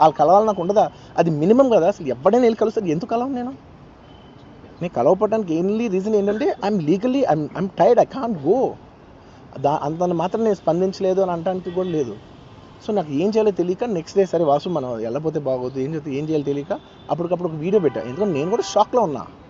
వాళ్ళు కలవాలి నాకు ఉండదా? అది మినిమం కదా. అసలు ఎవడైనా వెళ్ళి కలుస్తారు. ఎందుకు కలవను నేను? నేను కలవపడడానికి ఎన్లీ రీజన్ ఏంటంటే I'm legally I'm I'm tired I can't go దా అంత మాత్రం నేను స్పందించలేదు అని అనడానికి కూడా లేదు. సో నాకు ఏం చేయాలో తెలియక నెక్స్ట్ డే సరే వాసు మనం వెళ్ళపోతే బాగోదు. ఏం చేస్తే ఏం చేయాలో తెలియక అప్పటికప్పుడు ఒక వీడియో పెట్టా. ఎందుకంటే నేను కూడా షాక్లో ఉన్నా.